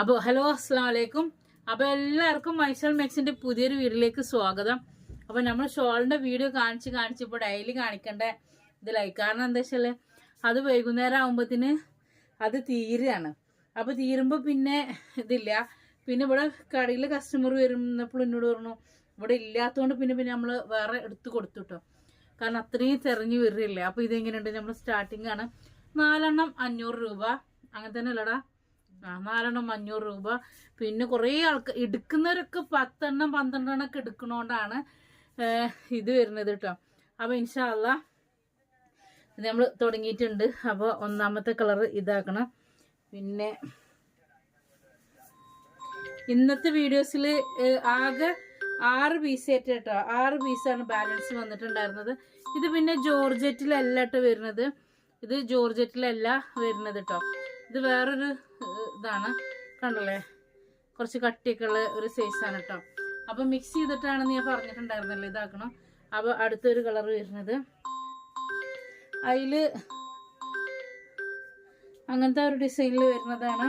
അപ്പോൾ ഹലോ അസ്സാം വലൈക്കും അപ്പോൾ എല്ലാവർക്കും മൈസൽ മെക്സിന്റെ പുതിയൊരു വീഡിയോയിലേക്ക് സ്വാഗതം. അപ്പോൾ നമ്മൾ ഷോളിന്റെ വീഡിയോ കാണിച്ച് കാണിച്ച് ഇപ്പോൾ ഡെയിലി കാണിക്കേണ്ട? ഇതിലായി. കാരണം എന്താ വെച്ചാൽ അത് വൈകുന്നേരം ആകുമ്പോഴത്തിന് അത് തീരുകയാണ് അപ്പോൾ തീരുമ്പോൾ പിന്നെ ഇതില്ല. പിന്നെ ഇവിടെ കടയിൽ കസ്റ്റമർ വരുന്നപ്പോൾ എന്നോട് പറഞ്ഞു ഇവിടെ ഇല്ലാത്തതുകൊണ്ട് പിന്നെ പിന്നെ നമ്മൾ വേറെ എടുത്ത് കൊടുത്തു കേട്ടോ കാരണം അത്രയും തെരഞ്ഞു വരില്ല അപ്പോൾ ഇതെങ്ങനെയുണ്ട്? നമ്മൾ സ്റ്റാർട്ടിംഗ് ആണ് നാലെണ്ണം അഞ്ഞൂറ് രൂപ. അങ്ങനെ തന്നെ അല്ലടാ. നാലെണ്ണം അഞ്ഞൂറ് രൂപ. പിന്നെ കുറേ ആൾക്ക് എടുക്കുന്നവരൊക്കെ പത്തെണ്ണം പന്ത്രണ്ടെണ്ണം ഒക്കെ എടുക്കണോണ്ടാണ് ഇത് വരുന്നത് കേട്ടോ അപ്പോൾ ഇൻഷാല്ല നമ്മൾ തുടങ്ങിയിട്ടുണ്ട്. അപ്പോൾ ഒന്നാമത്തെ കളർ ഇതാക്കണം. പിന്നെ ഇന്നത്തെ വീഡിയോസിൽ ആകെ ആറ് പീസ് ആയിട്ട് കേട്ടോ ആറ് പീസാണ് ബാലൻസ് വന്നിട്ടുണ്ടായിരുന്നത്. ഇത് പിന്നെ ജോർജറ്റിലല്ല കേട്ടോ വരുന്നത്. ഇത് ജോർജറ്റിലല്ല വരുന്നത് കേട്ടോ ഇത് വേറൊരു ഇതാണ്. കണ്ടല്ലേ? കുറച്ച് കട്ടിയൊക്കെ ഉള്ള ഒരു സൈസാണ് കേട്ടോ അപ്പൊ മിക്സ് ചെയ്തിട്ടാണ് ഞാൻ പറഞ്ഞിട്ടുണ്ടായിരുന്നല്ലോ ഇതാക്കണം. അപ്പൊ അടുത്തൊരു കളർ വരുന്നത്. അതിൽ അങ്ങനത്തെ ഒരു ഡിസൈനിൽ വരുന്നതാണ്.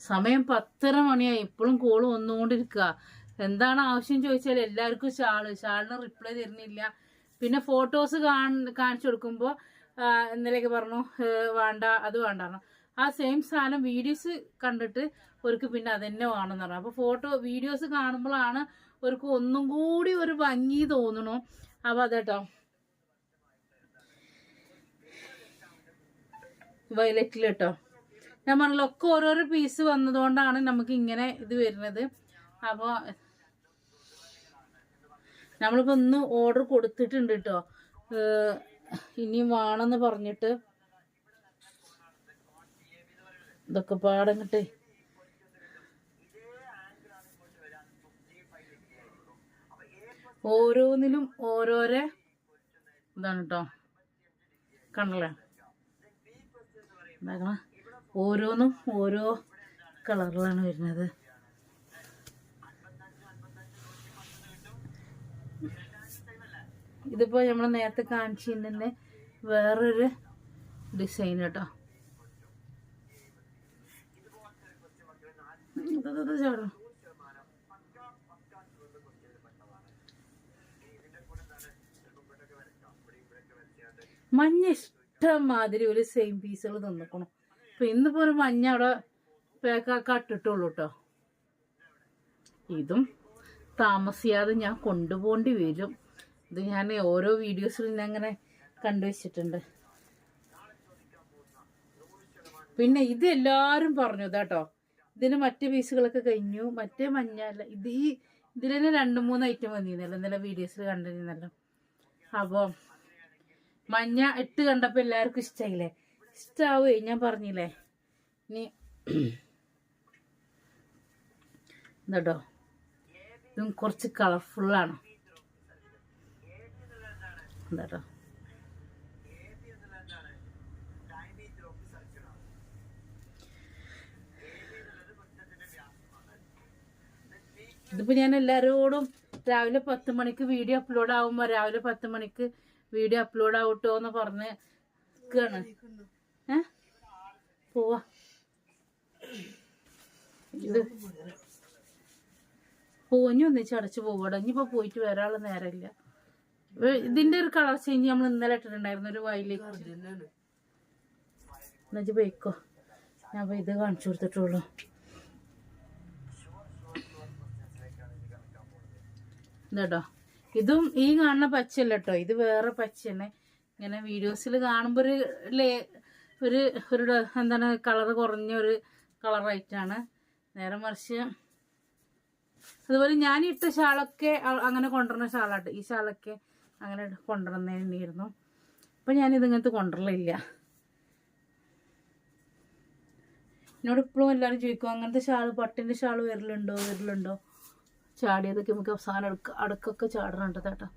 സമയം പത്തര മണിയായി. ഇപ്പോഴും കോൾ വന്നുകൊണ്ടിരിക്കുക എന്താണ് ആവശ്യം ചോദിച്ചാൽ എല്ലാവർക്കും ഷാൾ ഷാളിന് റിപ്ലൈ തരുന്നില്ല. പിന്നെ ഫോട്ടോസ് കാണിച്ചു കൊടുക്കുമ്പോൾ ഇന്നലെയൊക്കെ പറഞ്ഞു വേണ്ട അത് വേണ്ടാന്ന് ആ സെയിം സാധനം വീഡിയോസ് കണ്ടിട്ട് അവർക്ക് പിന്നെ അതന്നെ വേണമെന്ന് പറഞ്ഞു. അപ്പോൾ ഫോട്ടോ വീഡിയോസ് കാണുമ്പോഴാണ് അവർക്ക് ഒന്നും കൂടി ഒരു ഭംഗി തോന്നണു. അപ്പോൾ അതേട്ടോ. വയലറ്റിൽ കേട്ടോ ഞാൻ പറഞ്ഞല്ലോ ഒക്കെ ഓരോരോ പീസ് വന്നതുകൊണ്ടാണ് നമുക്ക് ഇങ്ങനെ ഇത് വരുന്നത്. അപ്പോൾ നമ്മളിപ്പോൾ ഇന്ന് ഓർഡർ കൊടുത്തിട്ടുണ്ട് കേട്ടോ ഇനിയും വേണമെന്ന് പറഞ്ഞിട്ട് ഇതൊക്കെ പാടങ്ങട്ടെ. ഓരോന്നിലും ഓരോരോ ഇതാണ് കേട്ടോ കണ്ടല്ലേ? എന്താക്കണം ഓരോന്നും ഓരോ കളറിലാണ് വരുന്നത്. ഇതിപ്പോ നമ്മൾ നേരത്തെ കാണിച്ചിട്ടുണ്ടെങ്കിൽ വേറൊരു ഡിസൈൻ കേട്ടോ. മഞ്ഞ ഇഷ്ടം മാതിരി ഒരു സെയിം പീസുകൾ തന്നിക്കണം. അപ്പൊ ഇന്നിപ്പോ ഒരു മഞ്ഞ അവിടെ പേക്കാക്ക ഇട്ടിട്ടുള്ളൂ കേട്ടോ ഇതും താമസിയാതെ ഞാൻ കൊണ്ടുപോകേണ്ടി വരും. ഇത് ഞാൻ ഓരോ വീഡിയോസിൽ ഞാൻ അങ്ങനെ കണ്ടുവച്ചിട്ടുണ്ട് പിന്നെ ഇത് എല്ലാവരും പറഞ്ഞു കേട്ടോ ഇതിന് മറ്റ് പീസുകളൊക്കെ കഴിഞ്ഞു മറ്റേ മഞ്ഞ അല്ല ഇത് ഈ ഇതിൽ തന്നെ രണ്ട് മൂന്ന് ഐറ്റം വന്നിരുന്നല്ലോ ഇന്നലെ വീഡിയോസിൽ കണ്ടിരുന്നല്ലോ. അപ്പോൾ മഞ്ഞ ഇട്ട് കണ്ടപ്പോൾ എല്ലാവർക്കും ഇഷ്ടമായില്ലേ ഇഷ്ടാവേ ഞാൻ പറഞ്ഞില്ലേ? ഇനി എന്താട്ടോ ഇതും കുറച്ച് കളർഫുള്ളാണ് എന്താട്ടോ ഇതിപ്പോ ഞാൻ എല്ലാരോടും രാവിലെ പത്ത് മണിക്ക് വീഡിയോ അപ്ലോഡ് ആവുമ്പോ രാവിലെ പത്ത് മണിക്ക് വീഡിയോ അപ്ലോഡ് ആവട്ടോ എന്ന് പറഞ്ഞ് നിൽക്കുകയാണ് പോവാ. ഇത് പോഞ്ഞു ഒന്നിച്ച് അടച്ചു പോവാട? ഇനിയിപ്പോ പോയിട്ട് വരാനുള്ള നേരമില്ല. ഇതിന്റെ ഒരു കളർ ചേഞ്ച് നമ്മൾ ഇന്നലെ ഇട്ടിട്ടുണ്ടായിരുന്നു ഒരു വയലേക്ക് എന്നിട്ട് പോയിക്കോ. ഞാൻ ഇപ്പൊ ഇത് കാണിച്ചു കൊടുത്തിട്ടുള്ളൂ. ഇതട്ടോ? ഇതും ഈ കാണുന്ന പച്ചയല്ല കേട്ടോ ഇത് വേറെ പച്ച തന്നെ ഇങ്ങനെ വീഡിയോസിൽ കാണുമ്പോൾ ഒരു ലേ ഒരു ഒരു എന്താണ് കളർ കുറഞ്ഞ ഒരു കളറായിട്ടാണ് നേരെ മറിച്ച് അതുപോലെ ഞാൻ ഇട്ട ഷാളൊക്കെ അങ്ങനെ കൊണ്ടുവരുന്ന ഷാളാട്ടോ. ഈ ഷാളൊക്കെ അങ്ങനെ കൊണ്ടുവരുന്നതായിരുന്നു അപ്പം ഞാനിത് ഇങ്ങനത്തെ കൊണ്ടുവരലില്ല. എന്നോട് ഇപ്പോഴും എല്ലാവരും ചോദിക്കും അങ്ങനത്തെ ഷാൾ പട്ടിന്റെ ഷാൾ വരലുണ്ടോ വരലുണ്ടോ? ചാടിയതൊക്കെ നമുക്ക് അവസാനം അടുക്ക അടുക്കൊക്കെ ചാടണുണ്ട് കേട്ടോ.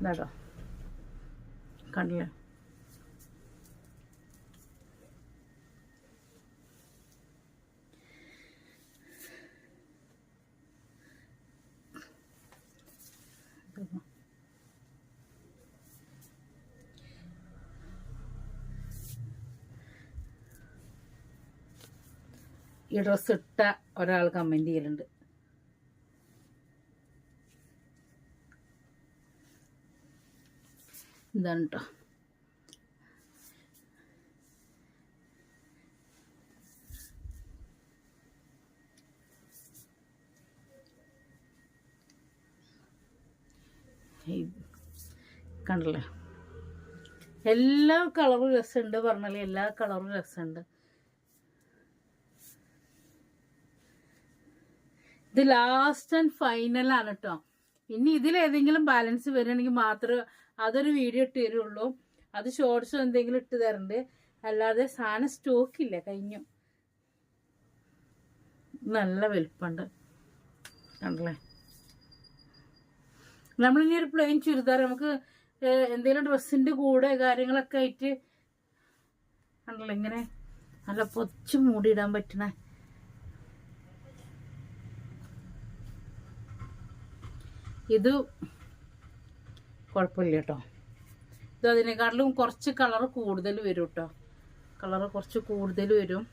ഇതാട്ടോ കണ്ടില്ലേ? ഈ ഡ്രസ്സ് ഇട്ട ഒരാൾ കമന്റ് ചെയ്യലുണ്ട്. ഇതാണ് കേട്ടോ കണ്ടല്ലേ? എല്ലാ കളറും രസമുണ്ട് പറഞ്ഞാലേ എല്ലാ കളറും രസമുണ്ട്. ഇത് ലാസ്റ്റ് ആൻഡ് ഫൈനൽ ആണ് കേട്ടോ ഇനി ഇതിൽ ഏതെങ്കിലും ബാലൻസ് വരികയാണെങ്കിൽ മാത്രമേ അതൊരു വീഡിയോ ഇട്ട് തരുള്ളൂ. അത് ഷോർട്സ് എന്തെങ്കിലും ഇട്ട് തരണ്ട്. അല്ലാതെ സാധനം സ്റ്റോക്കില്ല കഴിഞ്ഞു. നല്ല വലുപ്പമുണ്ട്. കണ്ടല്ലേ? നമ്മളിനി ഒരു പ്ലെയിൻ ചുരിദാർ നമുക്ക് എന്തെങ്കിലും ഡ്രസ്സിന്റെ കൂടെ കാര്യങ്ങളൊക്കെ ആയിട്ട് കണ്ടല്ലോ ഇങ്ങനെ? നല്ല പൊച്ച് മൂടിയിടാൻ പറ്റണ ഇത് കുഴപ്പമില്ല കേട്ടോ. ഇത് അതിനേക്കാട്ടിലും കുറച്ച് കളർ കൂടുതൽ വരും കേട്ടോ. കളർ കുറച്ച് കൂടുതൽ വരും.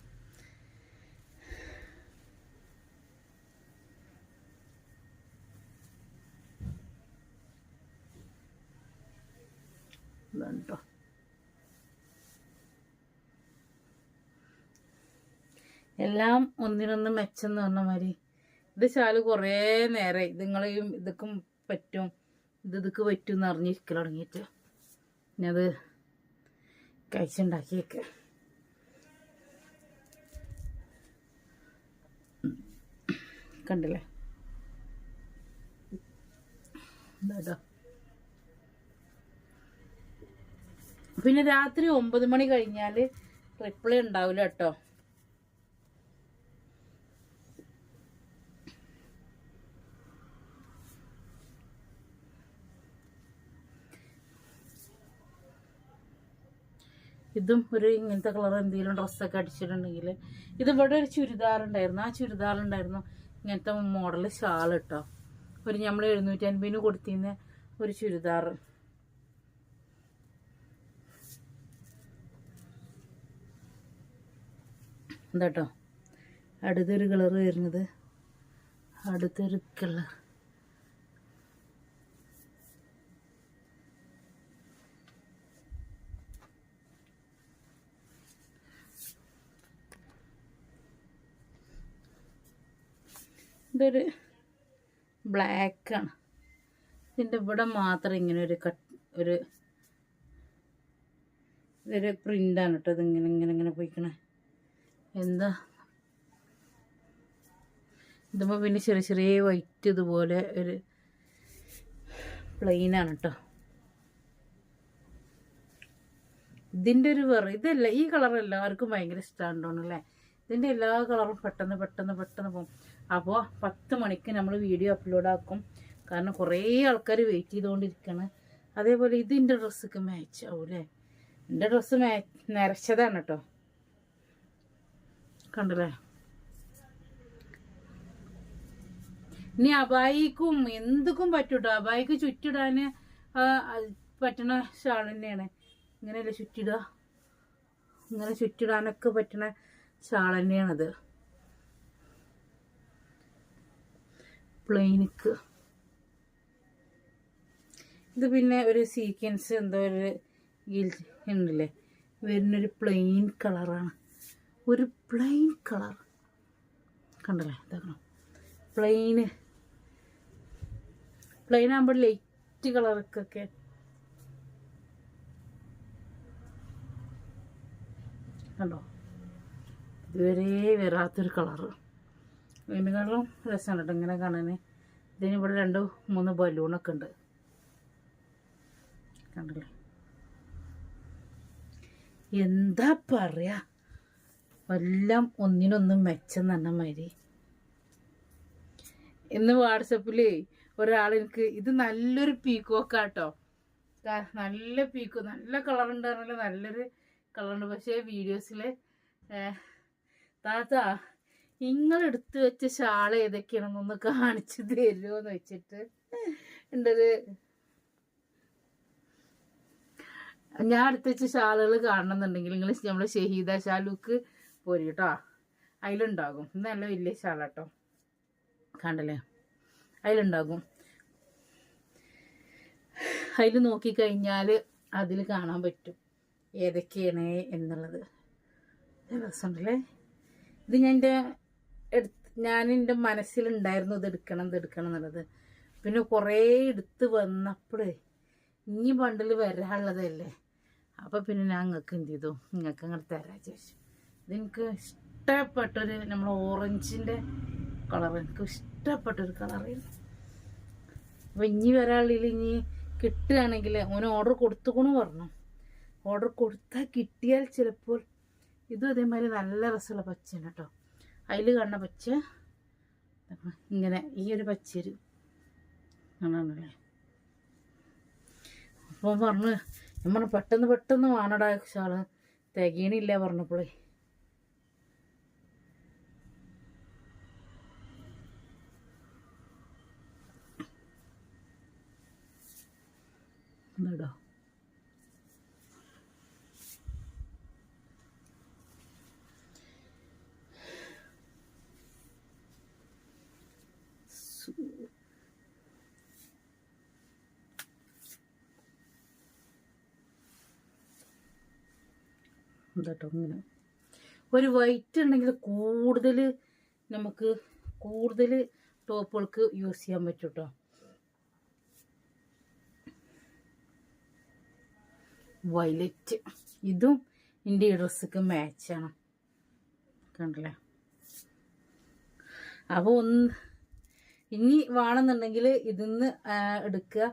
എല്ലാം ഒന്നിനൊന്ന് മെച്ചം എന്ന് പറഞ്ഞ മാതിരി ഇത് ശാൽ കുറേ നേരമായി ഇതുങ്ങളെയും ഇതൊക്കെ പറ്റും. ഇത് ഇതൊക്കെ പറ്റും എന്ന് അറിഞ്ഞിരിക്കൽ തുടങ്ങിയിട്ട്. ഞാനത് കഴിച്ചുണ്ടാക്കിയേക്ക്. കണ്ടില്ലേ? പിന്നെ രാത്രി ഒമ്പത് മണി കഴിഞ്ഞാൽ റിപ്ലൈ ഉണ്ടാവില്ല കേട്ടോ. ഇതും ഒരു ഇങ്ങനത്തെ കളർ എന്തെങ്കിലും ഡ്രസ്സൊക്കെ അടിച്ചിട്ടുണ്ടെങ്കിൽ ഇത് ഇവിടെ ഒരു ചുരിദാറുണ്ടായിരുന്നു ആ ചുരിദാർ ഉണ്ടായിരുന്നു. ഇങ്ങനത്തെ മോഡൽ ഷാൾ കേട്ടോ ഒരു നമ്മൾ എഴുന്നൂറ്റി അൻപതിന് കൊടുത്തിരുന്ന ഒരു ചുരിദാർ. എന്താട്ടോ അടുത്തൊരു കളർ വരുന്നത്. അടുത്തൊരു കളർ ഇതൊരു ബ്ലാക്കാണ് ഇതിന്റെ ഇവിടെ മാത്രം ഇങ്ങനെ ഒരു കട്ട് ഒരു ഇതൊരു പ്രിന്റാണ് കേട്ടോ ഇതിങ്ങനെ ഇങ്ങനെ ഇങ്ങനെ പോയിക്കണേ. എന്താ? ഇതുമ്പോൾ പിന്നെ ചെറിയ ചെറിയ വൈറ്റ് ഇതുപോലെ ഒരു പ്ലെയിനാണ് കേട്ടോ ഇതിന്റെ ഒരു വെറ ഇതല്ല ഈ കളർ എല്ലാവർക്കും ഭയങ്കര ഇഷ്ടമാണ് തോന്നുന്നു ഇതിന്റെ എല്ലാ കളറും പെട്ടെന്ന് പെട്ടെന്ന് പെട്ടെന്ന് പോകും അപ്പോൾ പത്ത് മണിക്ക് നമ്മൾ വീഡിയോ അപ്ലോഡ് ആക്കും. കാരണം കുറേ ആൾക്കാർ വെയിറ്റ് ചെയ്തുകൊണ്ടിരിക്കുകയാണ് അതേപോലെ ഇതിന്റെ ഡ്രസ്സൊക്കെ മാച്ച് ആവും അല്ലേ എന്റെ ഡ്രസ്സ് മാ നരച്ചതാണ് കേട്ടോ കണ്ടല്ലേ? ഇനി അബായിക്കും എന്തുക്കും പറ്റൂട്ടോ? അബായിക്ക് ചുറ്റിടാൻ പറ്റണ ഷാൾ തന്നെയാണ്. ഇങ്ങനെയല്ലേ ചുറ്റിടുക ഇങ്ങനെ ചുറ്റിടാനൊക്കെ പറ്റണ ഷാൾ തന്നെയാണത് പ്ലെയിനിക്ക്. ഇത് പിന്നെ ഒരു സീക്വൻസ് എന്തോ ഒരു ഉണ്ടല്ലേ? വരുന്നൊരു പ്ലെയിൻ കളറാണ്. ഒരു പ്ലെയിൻ കളർ. കണ്ടല്ലേ? ഇതാക്കണം? പ്ലെയിന്. പ്ലെയിൻ ആകുമ്പോൾ ലൈറ്റ് കളറൊക്കെ കണ്ടോ? ഇതുവരെ വരാത്തൊരു കളറ് ഇതിനെക്കാളും രസമാണ് കേട്ടോ ഇങ്ങനെ കാണാൻ ഇതിന് ഇവിടെ രണ്ട് മൂന്ന് ബലൂണൊക്കെ ഉണ്ട്. കണ്ടല്ലേ? എന്താ പറയാ? എല്ലാം ഒന്നിനൊന്നും മെച്ചം തന്നെ മാതിരി. ഇന്ന് വാട്സപ്പിൽ ഒരാൾ എനിക്ക് ഇത് നല്ലൊരു പീക്കോക്കാട്ടോ നല്ല പീക്കോ നല്ല കളർ ഉണ്ട് പറഞ്ഞാൽ നല്ലൊരു കളറുണ്ട് പക്ഷേ വീഡിയോസിൽ താത്ത നിങ്ങൾ എടുത്തു വെച്ച ഷാൾ ഏതൊക്കെയാണെന്നൊന്ന് കാണിച്ചു തരുമോ എന്ന് വെച്ചിട്ട് എന്റെ ഞാൻ അടുത്ത് വെച്ച ഷാളുകൾ കാണണമെന്നുണ്ടെങ്കിൽ നിങ്ങൾ നമ്മുടെ ഷഹീദ ഷാലുക്ക് പോരി കേട്ടോ. അതിലുണ്ടാകും. നല്ല വലിയ ഷാളാട്ടോ. കണ്ടല്ലേ? അതിലുണ്ടാകും. അതിൽ നോക്കിക്കഴിഞ്ഞാൽ അതിൽ കാണാൻ പറ്റും. ഏതൊക്കെയാണ് എന്നുള്ളത്. രസമുണ്ടല്ലേ? ഇത് ഞാൻ എന്റെ എടുത്ത് ഞാൻ എന്റെ മനസ്സിലുണ്ടായിരുന്നു ഇത് എടുക്കണം ഇത് എടുക്കണം എന്നുള്ളത്. പിന്നെ കുറേ എടുത്ത് വന്നപ്പോഴേ ഇനി ബണ്ടിൽ വരാനുള്ളതല്ലേ? അപ്പോൾ പിന്നെ ഞാൻ നിങ്ങൾക്ക് എന്ത് ചെയ്തു? നിങ്ങൾക്ക് അങ്ങോട്ട് തരാൻ ചോദിച്ചു ഇതെനിക്ക് ഇഷ്ടപ്പെട്ടൊരു നമ്മൾ ഓറഞ്ചിന്റെ കളർ എനിക്ക് ഇഷ്ടപ്പെട്ടൊരു കളറായിരുന്നു അപ്പോൾ ഇനി വരാളിൽ ഇനി കിട്ടുകയാണെങ്കിൽ ഓന് ഓർഡർ കൊടുത്തുകൊണു പറഞ്ഞു. ഓർഡർ കൊടുത്താൽ കിട്ടിയാൽ ചിലപ്പോൾ ഇതും അതേമാതിരി നല്ല രസമുള്ള പച്ചയാണ് കേട്ടോ. അതിൽ കാണുന്ന പച്ച ഇങ്ങനെ ഈ ഒരു പച്ചരി കാണാണല്ലേ അപ്പോൾ പറഞ്ഞു നമ്മൾ പെട്ടെന്ന് പെട്ടെന്ന് വാണടാ ഷാൾ. തികയണില്ല പറഞ്ഞപ്പോഴേ എന്താടോ എന്താട്ടോ ഇങ്ങനെ? ഒരു വൈറ്റ് ഉണ്ടെങ്കിൽ കൂടുതൽ നമുക്ക് കൂടുതൽ ടോപ്പുകൾക്ക് യൂസ് ചെയ്യാൻ പറ്റും കേട്ടോ വയലറ്റ് ഇതും എന്റെ ഈ ഡ്രസ്സൊക്കെ മാച്ചാണ് കണ്ടല്ലേ? അപ്പോൾ ഒന്ന് ഇനി വേണമെന്നുണ്ടെങ്കിൽ ഇതിന്ന് എടുക്കുക.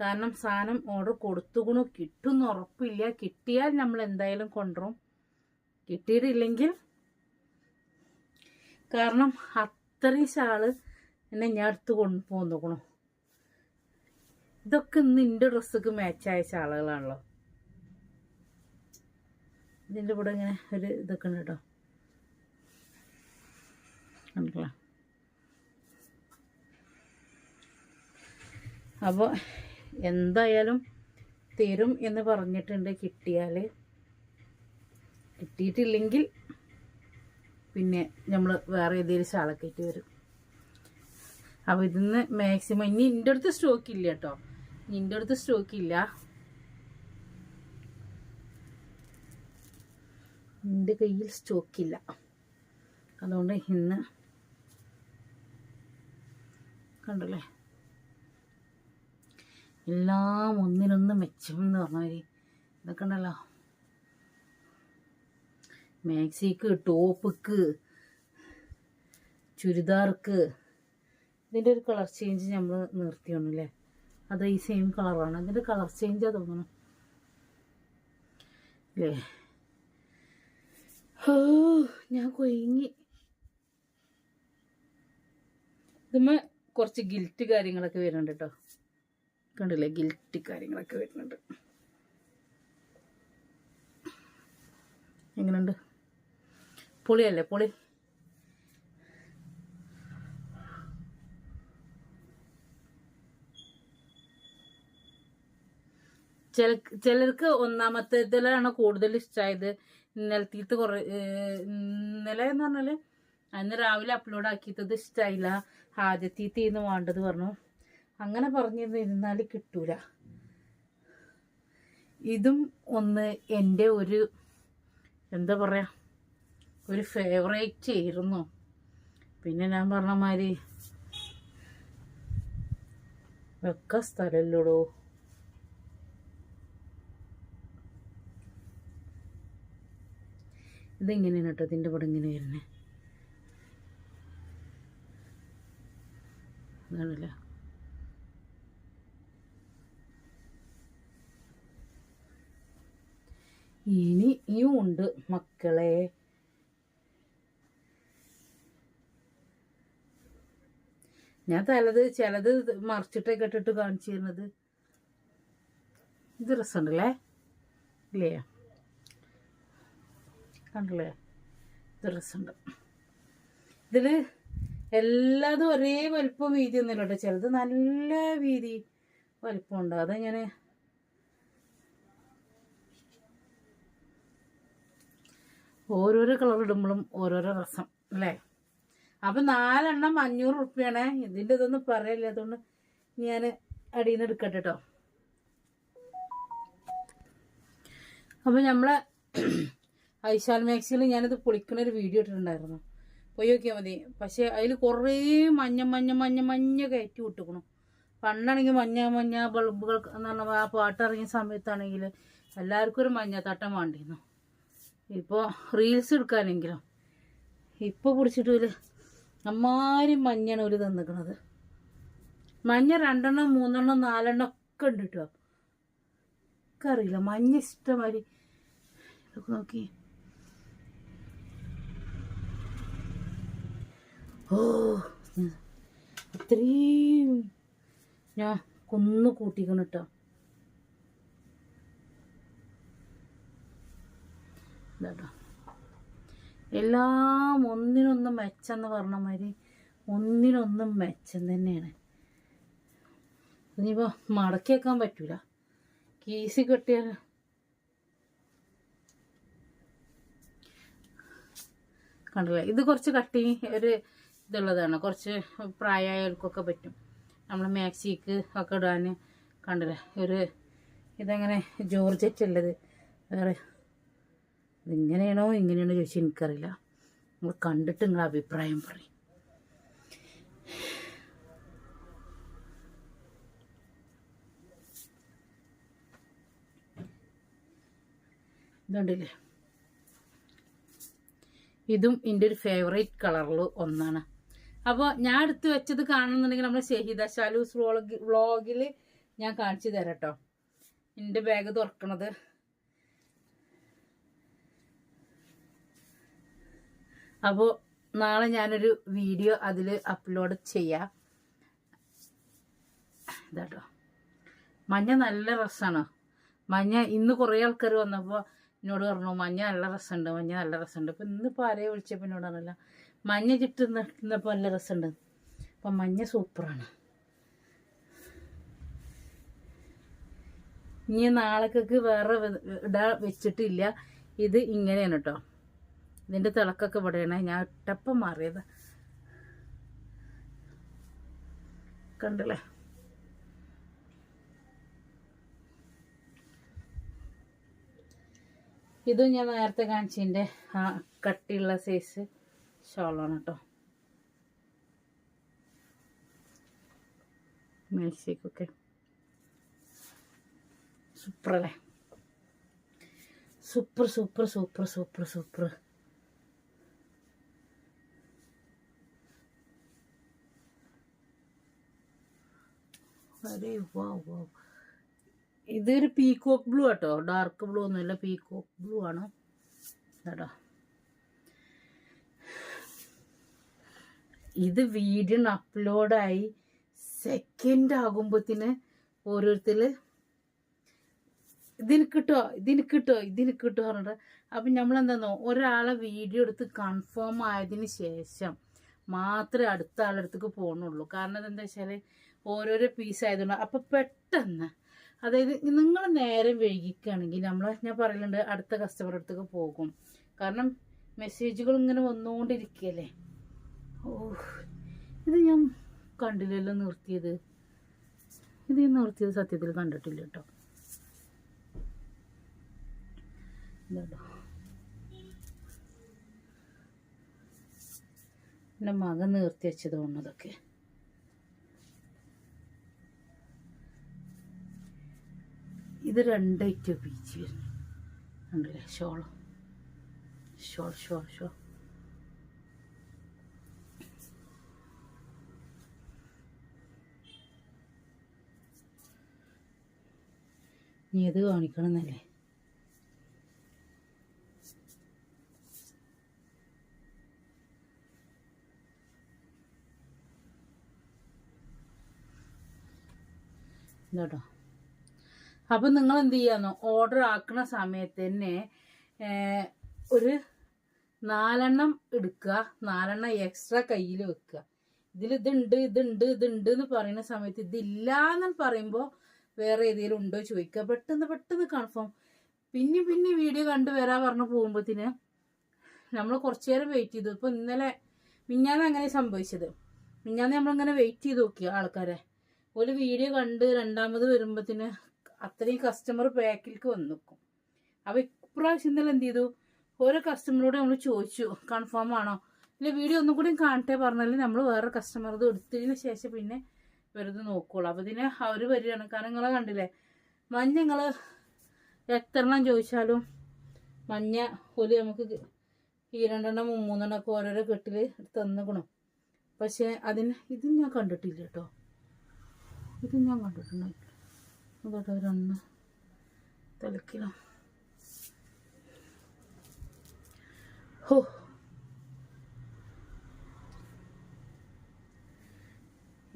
കാരണം സാധനം ഓർഡർ കൊടുത്തുകൊണു കിട്ടുമെന്ന് ഉറപ്പില്ല. കിട്ടിയാൽ നമ്മൾ എന്തായാലും കൊണ്ടുവരും. കിട്ടിയിട്ടില്ലെങ്കിൽ കാരണം അത്രയും ഷാൾ എന്നെ ഞാൻ എടുത്ത് കൊണ്ട് പോന്നോക്കണു. ഇതൊക്കെ ഇന്ന് എന്റെ ഡ്രസ്സൊക്കെ മാച്ചായ ഷാളുകളാണല്ലോ ഇതിന്റെ കൂടെ ഇങ്ങനെ ഒരു ഇതൊക്കെ ഉണ്ട് കേട്ടോ അപ്പോൾ എന്തായാലും തരും എന്ന് പറഞ്ഞിട്ടുണ്ട് കിട്ടിയാൽ കിട്ടിയിട്ടില്ലെങ്കിൽ പിന്നെ നമ്മൾ വേറെ ഏതെങ്കിലും ശാളക്കേറ്റ് വരും. അപ്പോൾ ഇതിന്ന് മാക്സിമം ഇനി എന്റെ അടുത്ത് സ്റ്റോക്ക് ഇല്ല കേട്ടോ നിന്റെ അടുത്ത് സ്റ്റോക്ക് ഇല്ല. എന്റെ കയ്യിൽ സ്റ്റോക്കില്ല അതുകൊണ്ട് ഇന്ന് കണ്ടല്ലേ? എല്ലാം ഒന്നിനൊന്ന് മെച്ചം എന്ന് പറഞ്ഞവര് ഇതൊക്കെ ഉണ്ടല്ലോ. മാക്സിക്ക് ടോപ്പിക്ക് ചുരിദാർക്ക്. ഇതിന്റെ ഒരു കളർ ചേഞ്ച് നമ്മൾ നിർത്തിയോണല്ലേ അത് ഈ സെയിം കളറാണ് അതിന്റെ കളർ ചേഞ്ചാ തോന്നണം അല്ലേ ഓ ഞാൻ കൊയങ്ങി. ഇതുമ്മ കുറച്ച് ഗിൽറ്റ് കാര്യങ്ങളൊക്കെ വരുന്നുണ്ട് കേട്ടോ കണ്ടില്ലേ? ഗിൽറ്റ് കാര്യങ്ങളൊക്കെ വരുന്നുണ്ട്. എങ്ങനെയുണ്ട്? പൊളിയല്ലേ പൊളി ചില ചിലർക്ക് ഒന്നാമത്തേതിലാണ് കൂടുതൽ ഇഷ്ടമായത് ഇന്നലത്തീത്ത് കുറേ ഇന്നലെ എന്ന് പറഞ്ഞാൽ അന്ന് രാവിലെ അപ്ലോഡ് ആക്കിയത് ഇഷ്ടമായില്ല ആദ്യത്തീന്ന് വേണ്ടത് പറഞ്ഞു. അങ്ങനെ പറഞ്ഞിരുന്നാൽ കിട്ടൂല. ഇതും ഒന്ന് എന്റെ ഒരു എന്താ പറയാ ഒരു ഫേവറേറ്റ് ആയിരുന്നു. പിന്നെ ഞാൻ പറഞ്ഞ മാതിരി വെക്ക സ്ഥലമില്ലടോ. ഇതെങ്ങനെയാണ് കേട്ടോ ഇതിന്റെ പടം ഇങ്ങനെ വരുന്നത് ഇനി ഇനിയും ഉണ്ട് മക്കളെ. ഞാൻ തലത് ചിലത് മറിച്ചിട്ടൊക്കെ ഇട്ടിട്ട് കാണിച്ചു തരുന്നത്. ഇത് രസമുണ്ടല്ലേ? ഇല്ലേ? കണ്ടല്ലേ? ഇത് രസമുണ്ട്. ഇതിൽ എല്ലാതും ഒരേ വലിപ്പം വീതി ഒന്നുമില്ല കേട്ടോ. ചിലത് നല്ല വീതി വലിപ്പമുണ്ട്. അത് ഞാൻ ഓരോരോ കളർ ഇടുമ്പോഴും ഓരോരോ രസം അല്ലേ? അപ്പൊ നാലെണ്ണം അഞ്ഞൂറ് റുപ്യാണ് ഇതിന്റെ ഇതൊന്നും പറയല്ലേ അതുകൊണ്ട് ഞാൻ അടിയിൽ നിന്ന് എടുക്കട്ടെ കേട്ടോ അപ്പൊ നമ്മളെ ഐശാൽ മാക്സിൽ ഞാനിത് പൊളിക്കുന്ന ഒരു വീഡിയോ ഇട്ടിട്ടുണ്ടായിരുന്നു. പോയി നോക്കിയാൽ മതി. പക്ഷെ അതിൽ കുറേ മഞ്ഞ മഞ്ഞ മഞ്ഞ മഞ്ഞ കയറ്റി വിട്ടുക്കണു പണ്ടാണെങ്കിൽ മഞ്ഞ മഞ്ഞ ബൾബുകൾ എന്ന് പറഞ്ഞാൽ ആ പാട്ട് ഇറങ്ങിയ സമയത്താണെങ്കിൽ എല്ലാവർക്കും ഒരു മഞ്ഞ തട്ടം വേണ്ടിയിരുന്നു. ഇപ്പോൾ റീൽസ് എടുക്കാനെങ്കിലും. ഇപ്പോൾ പിടിച്ചിട്ടില്ല അമ്മാരി മഞ്ഞാണ് ഒരു തന്നിക്കണത്. മഞ്ഞ രണ്ടെണ്ണം മൂന്നെണ്ണം നാലെണ്ണം ഒക്കെ ഉണ്ട് കേട്ടോ അറിയില്ല. മഞ്ഞ ഇഷ്ടമാതിരി. നോക്കി. ഓ അത്രയും ഞാൻ കൊന്നു കൂട്ടിക്കണം കേട്ടോ ഇതാട്ടോ എല്ലാം ഒന്നിനൊന്നും മെച്ചെന്ന് പറഞ്ഞ മാതിരി ഒന്നിനൊന്നും മെച്ചം തന്നെയാണ്. ഇനിയിപ്പോൾ മടക്കി വെക്കാൻ പറ്റൂല. കീസി കെട്ടിയാൽ കണ്ടില്ല? ഇത് കുറച്ച് കട്ടി ഒരു ഇതുള്ളതാണ്. കുറച്ച് പ്രായമായവർക്കൊക്കെ പറ്റും. നമ്മൾ മാക്സിക്ക് ഒക്കെ ഇടാൻ കണ്ടില്ല? ഒരു ഇതങ്ങനെ ജോർജറ്റ് ഉള്ളത്. വേറെ ഇതിങ്ങനെയാണോ? ഇങ്ങനെയാണോ? ചോദിച്ചാൽ എനിക്കറിയില്ല. നിങ്ങൾ കണ്ടിട്ട് നിങ്ങളെ അഭിപ്രായം പറയും. ഇതുണ്ടല്ലേ? ഇതും എന്റെ ഒരു ഫേവറേറ്റ് കളറിൽ ഒന്നാണ്. അപ്പോൾ ഞാൻ എടുത്ത് വെച്ചത് കാണുന്നുണ്ടെങ്കിൽ നമ്മൾ ഷഹീദ ഷാലൂസ് വ്ളോഗ് വ്ളോഗിൽ ഞാൻ കാണിച്ചു തരാം കേട്ടോ എന്റെ ബാഗ് തുറക്കണത് അപ്പോൾ നാളെ ഞാനൊരു വീഡിയോ അതിൽ അപ്ലോഡ് ചെയ്യാം. ഇതാട്ടോ. മഞ്ഞ നല്ല രസമാണ് മഞ്ഞ ഇന്ന് കുറേ ആൾക്കാർ വന്നപ്പോൾ എന്നോട് പറഞ്ഞു മഞ്ഞ നല്ല രസമുണ്ട് മഞ്ഞ നല്ല രസമുണ്ട് അപ്പം ഇന്നിപ്പോൾ ആരെയും വിളിച്ചപ്പോൾ എന്നോട് പറഞ്ഞല്ല മഞ്ഞ ചുറ്റും നിന്നപ്പോൾ നല്ല രസമുണ്ട് അപ്പം മഞ്ഞ സൂപ്പറാണ്. ഇനി നാളേക്കൊക്കെ വേറെ ഇടാ വെച്ചിട്ടില്ല. ഇത് ഇങ്ങനെയാണ് കേട്ടോ ഇതിന്റെ തിളക്കൊക്കെ ഇവിടെയാണ്. ഞാൻ ഇട്ടപ്പം മാറിയത്. കണ്ടില്ലേ? ഇതും ഞാൻ നേരത്തെ കാണിച്ചതിന്റെ ആ കട്ടിയുള്ള സൈസ് ഷോളാണ് കേട്ടോ മേശയ്ക്കൊക്കെ സൂപ്പർ അല്ലേ super super super super super. അരേ വാ വാ. ഇതൊരു പീക്കോക്ക് ബ്ലൂ ആട്ടോ. ഡാർക്ക് ബ്ലൂ ഒന്നുമില്ല പീക്കോക്ക് ബ്ലൂ ആണ്. കേട്ടോ ഇത് വീഡിയോ അപ്ലോഡായി സെക്കൻഡ് ആകുമ്പോത്തിന് ഓരോരുത്തർ ഇതിന് കിട്ടോ ഇതിന് കിട്ടോ ഇതിന് കിട്ടോ പറഞ്ഞിട്ട്. അപ്പം നമ്മളെന്താന്നോ ഒരാളെ വീഡിയോ എടുത്ത് കൺഫേം ആയതിന് ശേഷം മാത്രമേ അടുത്ത ആളടുത്തേക്ക് പോകണുള്ളൂ കാരണം എന്താ വെച്ചാൽ ഓരോരോ പീസ് ആയതുകൊണ്ട്. അപ്പം പെട്ടെന്ന് അതായത് നിങ്ങൾ നേരം വൈകിക്കുകയാണെങ്കിൽ നമ്മൾ ഞാൻ പറയലുണ്ട് അടുത്ത കസ്റ്റമർ അടുത്തേക്ക് പോകും. കാരണം മെസ്സേജുകൾ ഇങ്ങനെ വന്നുകൊണ്ടിരിക്കുകയല്ലേ? ഓ ഇത് ഞാൻ കണ്ടില്ലല്ലോ നിർത്തിയത്. ഇത് ഞാൻ നിർത്തിയത് സത്യത്തിൽ കണ്ടിട്ടില്ല കേട്ടോ. എന്റെ മകൻ നിർത്തി വെച്ചത് കൊണ്ടതൊക്കെ. ഇത് രണ്ടായിട്ട് പീച്ച് വരുന്നു. ഉണ്ടല്ലേ ഷോളം ഷോൾ ഷോൾ ഷോൾ നീ ഇത് കാണിക്കണമെന്നല്ലേ? ഇതാട്ടോ. അപ്പം നിങ്ങൾ എന്ത് ചെയ്യാന്നോ? ഓർഡർ ആക്കുന്ന സമയത്ത് തന്നെ ഒരു നാലെണ്ണം എടുക്കുക. നാലെണ്ണം എക്സ്ട്രാ കയ്യിൽ വെക്കുക. ഇതിൽ ഇതുണ്ട് ഇതുണ്ട് ഇതുണ്ട് എന്ന് പറയുന്ന സമയത്ത് ഇതില്ല എന്ന് പറയുമ്പോൾ വേറെ ഏതെങ്കിലും ഉണ്ടോ ചോദിക്കുക. പെട്ടെന്ന് പെട്ടെന്ന് കൺഫേം പിന്നെ പിന്നെ വീഡിയോ കണ്ടു വരാൻ പറഞ്ഞു പോകുമ്പോഴത്തേന് നമ്മൾ കുറച്ചു നേരം വെയിറ്റ് ചെയ്തു. ഇപ്പം ഇന്നലെ മിഞ്ഞാന്ന് അങ്ങനെ സംഭവിച്ചത്. മിഞ്ഞാന്ന് നമ്മളിങ്ങനെ വെയിറ്റ് ചെയ്ത് നോക്കി ആൾക്കാരെ. ഒരു വീഡിയോ കണ്ട് രണ്ടാമത് വരുമ്പത്തിന് അത്രയും കസ്റ്റമർ ബാക്കിലേക്ക് വന്നു നിൽക്കും അപ്പോൾ ഇപ്രാവശ്യം ഇന്നലെ എന്ത് ചെയ്തു? ഓരോ കസ്റ്റമറോട് നമ്മൾ ചോദിച്ചു കൺഫേം ആണോ? ഇല്ല വീഡിയോ ഒന്നും കൂടി കാണട്ടെ പറഞ്ഞാൽ നമ്മൾ വേറെ കസ്റ്റമർ ഇത് എടുത്തതിന് ശേഷം പിന്നെ വെറുതെ നോക്കുകയുള്ളു അപ്പോൾ ഇതിനെ അവർ വരികയാണ്. കാരണം നിങ്ങളെ കണ്ടില്ലേ മഞ്ഞ നിങ്ങൾ എത്രണ്ണം ചോദിച്ചാലും മഞ്ഞ ഒരു നമുക്ക് ഈ രണ്ടെണ്ണം മൂന്നെണ്ണം ഒക്കെ ഓരോരോ കെട്ടിൽ തന്നിക്കണം. പക്ഷേ അതിന് ഇത് ഞാൻ കണ്ടിട്ടില്ല കേട്ടോ. ഇത് ഞാൻ കണ്ടിട്ടുണ്ടായില്ല അതോട്ടെ ഒരെണ്ണം തെളിക്കണം. ഹോ.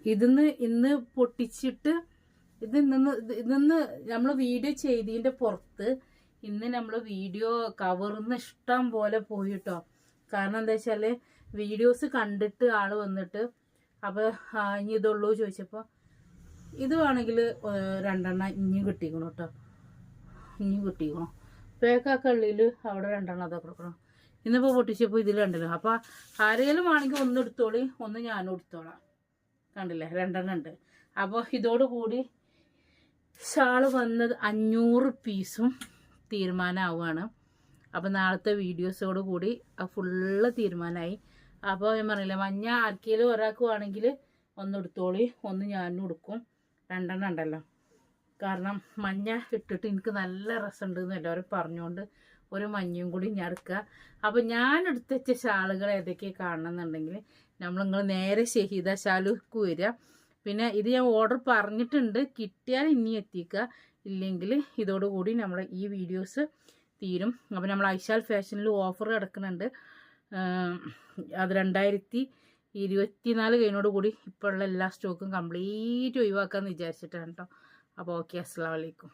ഇതിന്ന് ഇന്ന് പൊട്ടിച്ചിട്ട് ഇത് നിന്ന് ഇതിന്ന് നമ്മൾ വീഡിയോ ചെയ്തതിന്റെ പുറത്ത് ഇന്ന് നമ്മൾ വീഡിയോ കവർന്ന് ഇഷ്ടം പോലെ പോയി കേട്ടോ കാരണം എന്താ വെച്ചാൽ വീഡിയോസ് കണ്ടിട്ട് ആൾ വന്നിട്ട് അപ്പൊ ആ, ഇനി ഇതുള്ളൂ ചോദിച്ചപ്പോ ഇത് വേണമെങ്കിൽ രണ്ടെണ്ണം ഇനിയും കിട്ടിക്കണം കേട്ടോ ഇനിയും കിട്ടിക്കണം. പേക്കാക്കള്ളിയിൽ അവിടെ രണ്ടെണ്ണം അതൊക്കെ കൊടുക്കണം. ഇന്നിപ്പോൾ പൊട്ടിച്ചപ്പോൾ ഇതിൽ കണ്ടല്ലോ? അപ്പോൾ ആരെങ്കിലും വേണമെങ്കിൽ ഒന്ന് എടുത്തോളി ഒന്ന് ഞാനും എടുത്തോളാം. കണ്ടില്ലേ? രണ്ടെണ്ണം ഉണ്ട്. അപ്പോൾ ഇതോടുകൂടി ഷാൾ വന്നത് അഞ്ഞൂറ് പീസും തീരുമാനമാവുകയാണ് അപ്പോൾ നാളത്തെ വീഡിയോസോട് കൂടി ഫുള്ള് തീരുമാനമായി അപ്പോൾ ഞാൻ പറഞ്ഞില്ലേ മഞ്ഞ ആർക്കെങ്കിലും ഒരാൾക്ക് വേണമെങ്കിൽ ഒന്ന് എടുത്തോളി ഒന്ന് ഞാനും എടുക്കും. രണ്ടെണ്ണം ഉണ്ടല്ലോ. കാരണം മഞ്ഞ ഇട്ടിട്ട് എനിക്ക് നല്ല രസമുണ്ട് എന്ന് എല്ലാവരും പറഞ്ഞുകൊണ്ട് ഒരു മഞ്ഞയും കൂടി ഞാൻ എടുക്കുക അപ്പം ഞാൻ എടുത്ത് വെച്ച ഷാളുകൾ ഏതൊക്കെ കാണണമെന്നുണ്ടെങ്കിൽ നമ്മൾ നിങ്ങൾ നേരെ ഷഹീദ ഷാലുക്ക് വരിക. പിന്നെ ഇത് ഞാൻ ഓർഡർ പറഞ്ഞിട്ടുണ്ട്. കിട്ടിയാൽ ഇനി എത്തിക്കുക ഇല്ലെങ്കിൽ ഇതോടുകൂടി നമ്മൾ ഈ വീഡിയോസ് തീരും. അപ്പം നമ്മൾ ഐശാൽ ഫാഷനിൽ ഓഫർ കിടക്കുന്നുണ്ട്. അത് രണ്ടായിരത്തി ഇരുപത്തിനാല് കഴിഞ്ഞോട് കൂടി ഇപ്പോൾ ഉള്ള എല്ലാ സ്റ്റോക്കും കംപ്ലീറ്റ് ഒഴിവാക്കാമെന്ന് വിചാരിച്ചിട്ടാണ് കേട്ടോ അപ്പോൾ ഓക്കെ അസ്സാം വലൈക്കും